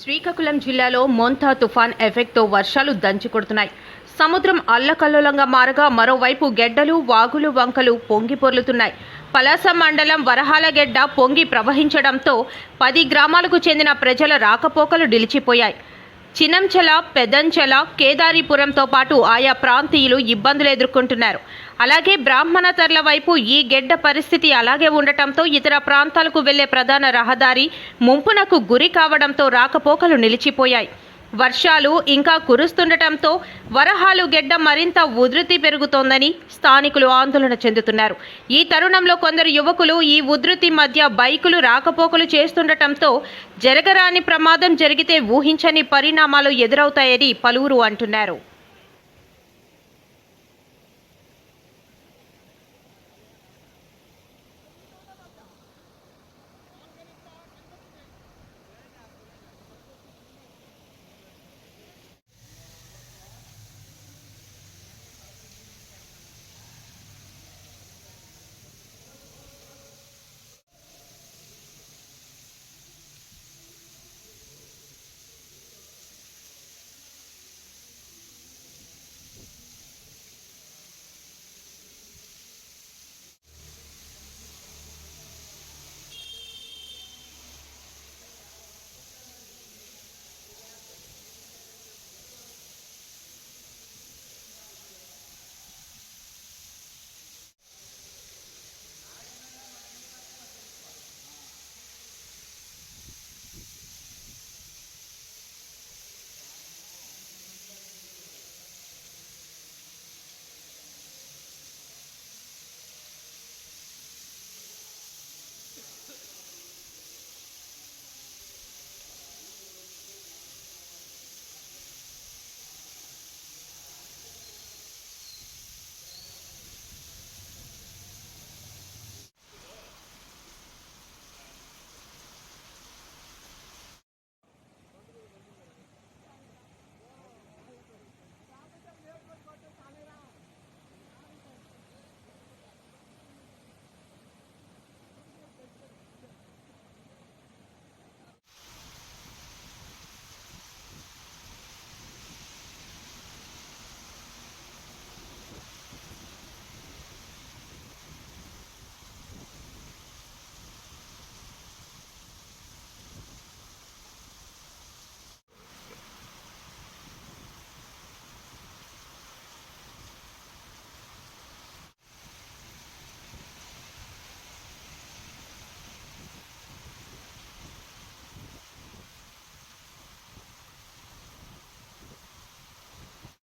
శ్రీకాకుళం జిల్లాలో మోంతా తుఫాన్ ఎఫెక్ట్తో వర్షాలు దంచుకొడుతున్నాయి సముద్రం అల్లకల్లోలంగా మారగా మరోవైపు గెడ్డలు వాగులు వంకలు పొంగి పొర్లుతున్నాయి. పలాస మండలం వరహాలగెడ్డ పొంగి ప్రవహించడంతో పది గ్రామాలకు చెందిన ప్రజల రాకపోకలు నిలిచిపోయాయి. చినంచల పెదంచల కేదారిపురంతో పాటు ఆయా ప్రాంతీయులు ఇబ్బందులు ఎదుర్కొంటున్నారు. అలాగే బ్రాహ్మణతరల వైపు ఈ గెడ్డ పరిస్థితి అలాగే ఉండటంతో ఇతర ప్రాంతాలకు వెళ్ళే ప్రధాన రహదారి ముంపునకు గురి కావడంతో రాకపోకలు నిలిచిపోయాయి. వర్షాలు ఇంకా కురుస్తుండటంతో వరహాలు గెడ్డ మరింత ఉధృతి పెరుగుతోందని స్థానికులు ఆందోళన చెందుతున్నారు. ఈ తరుణంలో కొందరు యువకులు ఈ ఉధృతి మధ్య బైకులు రాకపోకలు చేస్తుండటంతో జరగరాని ప్రమాదం జరిగితే ఊహించని పరిణామాలు ఎదురవుతాయని పలువురు అంటున్నారు.